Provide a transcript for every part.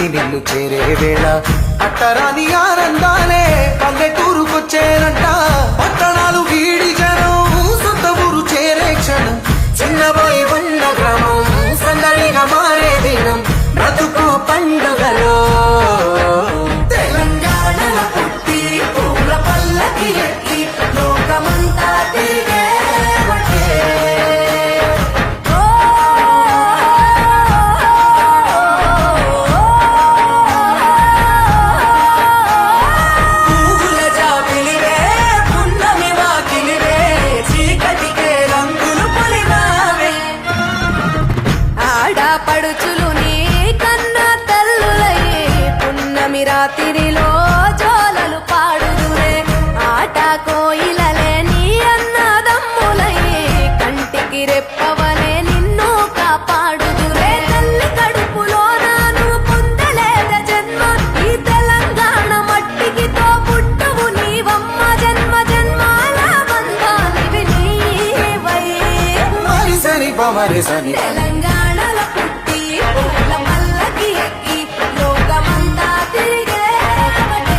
పుట్టి నిన్ను చేరే వేళ. అట్టరాని ఆనందాలే పల్లెటూరుకొచ్చేరంట. పట్టణాలు వీడి జనం సొంత ఊరు చేరే క్షణం. చిన్నబోయి ఉన్న గ్రామం సందడిగా మారే దినం. బ్రతుకు పండుగలో సని పమరి సని తెలంగాణలో పుట్టి పూల పల్లకి ఎక్కి లోకమంతా తిరిగేవటే.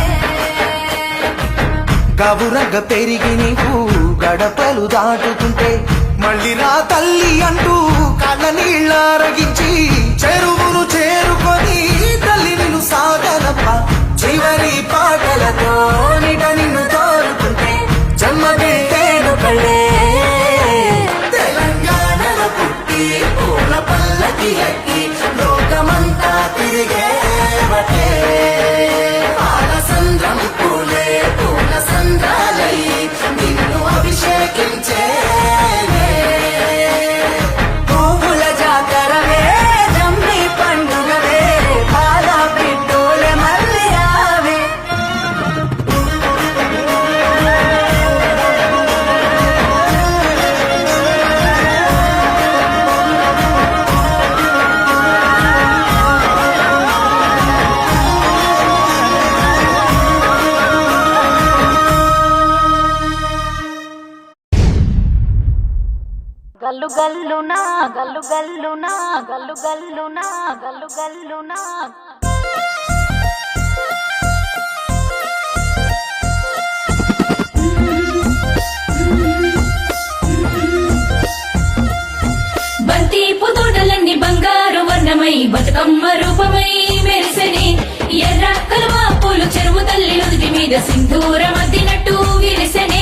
గవురగ పెరిగి నీకు గడపలు దాటుతుంటే మళ్ళీ రా తల్లి అంటూ కళ్ళ నీళ్ళారగించి చెరువును గల్లు గల్లునా బంతి పుతోటలన్నీ బంగారు వర్ణమై బతుకమ్మ రూపమై మెరిసని. ఎర్ర కలువ పూలు చెరువు తల్లి నుదుటి మీద సింధూర మద్దినట్టు విరిసెనే.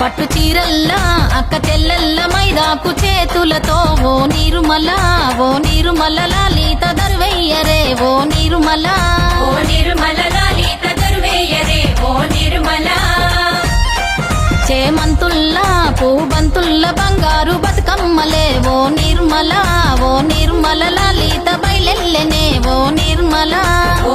పట్టు చీరల్లా అక్క చెల్లెల్ల మైదా తీరతో ఓ నీరుమల ఓ నీరుమల లాలిత దర్వయ్యరే ఓ నీరుమల ఓ నిర్మల లలిత ఓ నిర్మల చేమంతుల్లా పూబంతుల్ల బంగారు బతుకమ్మలే ఓ నిర్మల ఓ నిర్మల లలిత బయలెల్లెనే ఓ నిర్మల ఓ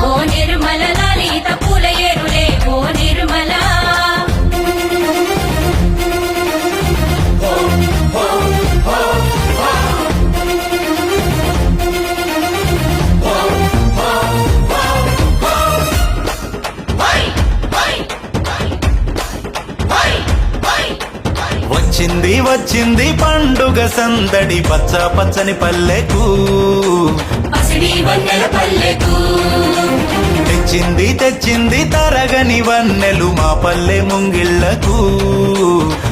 వచ్చింది పండుగ సందడి పచ్చ పచ్చని పల్లెకు. తెచ్చింది తెచ్చింది తరగని వన్నెలు మా పల్లె ముంగిళ్ళకు.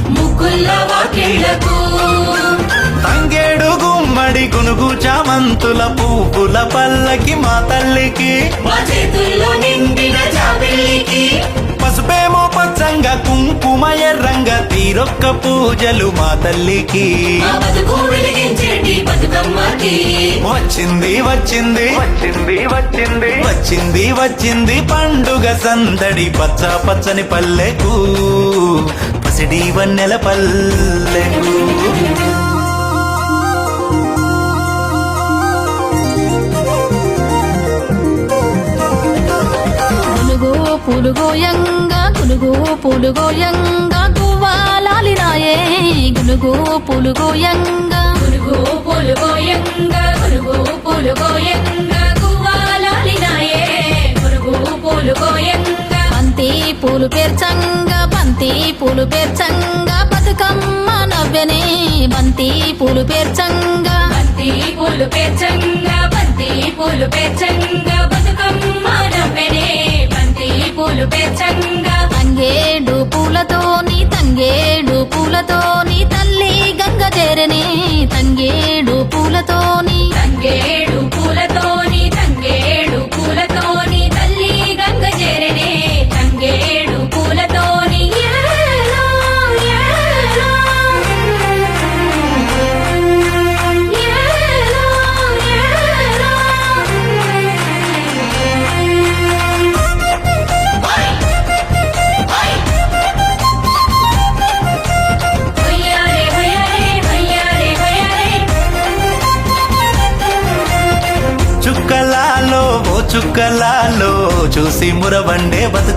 ముగ్గుల్ల వాకిళ్ళకు. తంగేడు గుమ్మడి గునుగు చామంతుల పువ్వుల పల్లకి మా తల్లికి. పసుపేమో పచ్చంగా కుంకుమ ఎర్రంగా తీరొక్క పూజలు మా తల్లికి. వచ్చింది వచ్చింది. వచ్చింది వచ్చింది. వచ్చింది వచ్చింది పండుగ సందడి పచ్చ పచ్చని పల్లెకు. పసిడి వన్నెల పల్లెకు. పులుగోయంగా గునుగు పులుగోయంగా గువ్వాలాలినాయే గునుగు పులుగోయంగా. గురుగు పొలుగోయంగా గువ్వాలాలినాయే గురుగు పొలుగోయంగా. బంతి పూలు పేర్చంగా బంతి పూలు పేర్చంగా బతుకమ్మ నవ్వెనే. బంతి పూలు పేర్చంగా. బంతి పూలు పేర్చంగా బంతి పూలు పేర్చంగా బతుకమ్మ నవ్వెనే. పూలు పేర్చంగా తంగేడు పూలతోని తంగేడు పూలతోని తల్లి గంగ చేరని. తంగేడు పూలతోని తంగేడు పూలతోని.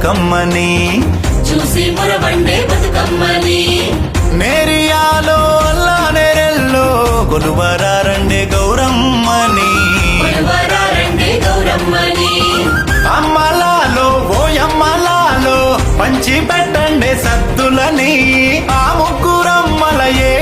బతుకమ్మని. చూసి మురబండే బతుకమ్మని. నేరియాలో అల్లా నేరెల్లో కొలువరారండే గౌరమ్మని. కొలువరారండే గౌరమ్మని. అమ్మలాలో పంచి పెట్టండే సత్తులని. ఆ ముగ్గురమ్మల ఏకం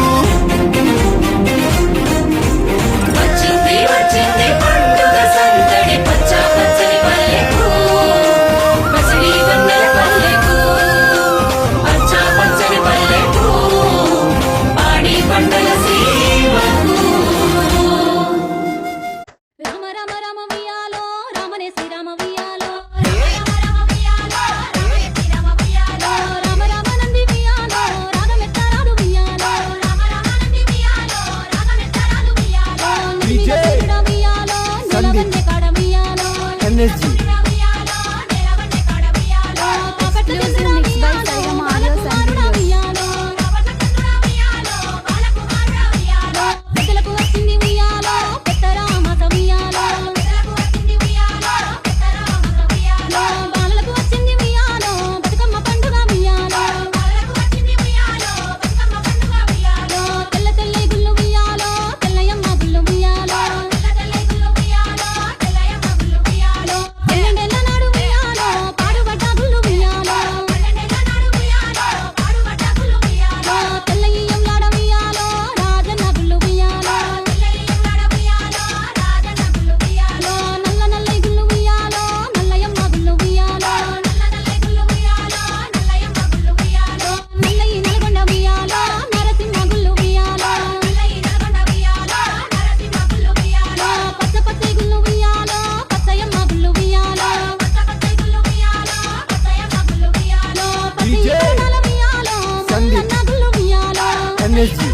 Ernest Dieu. Energy.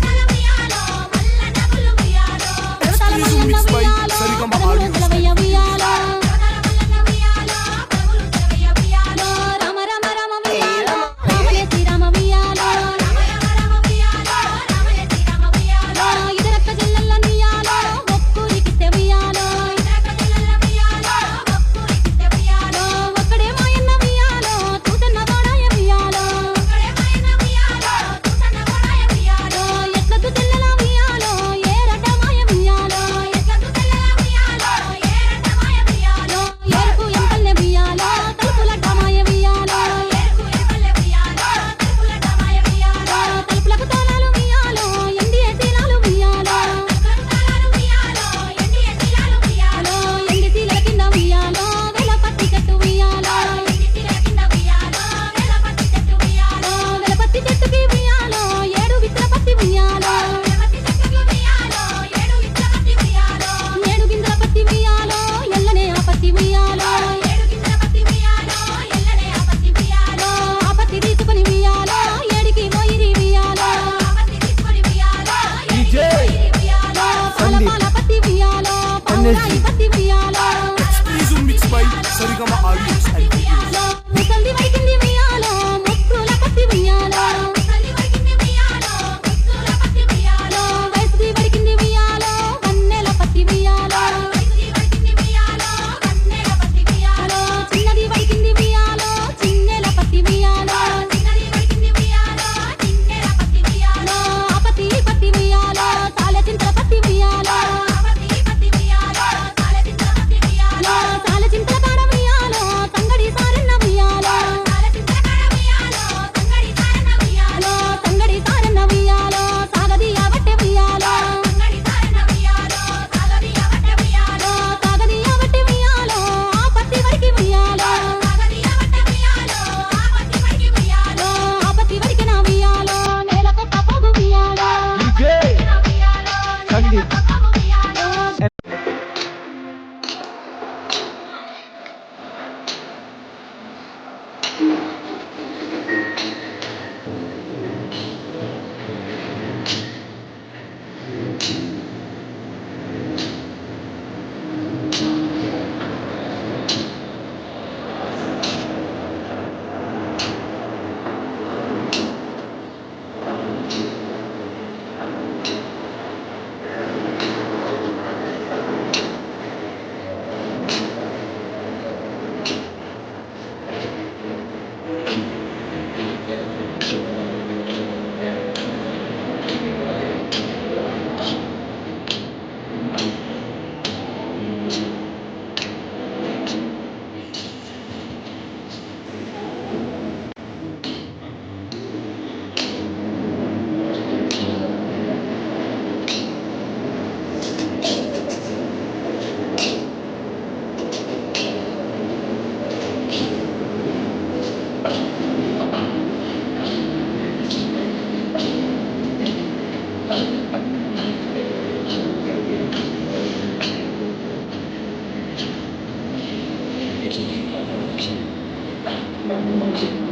品，品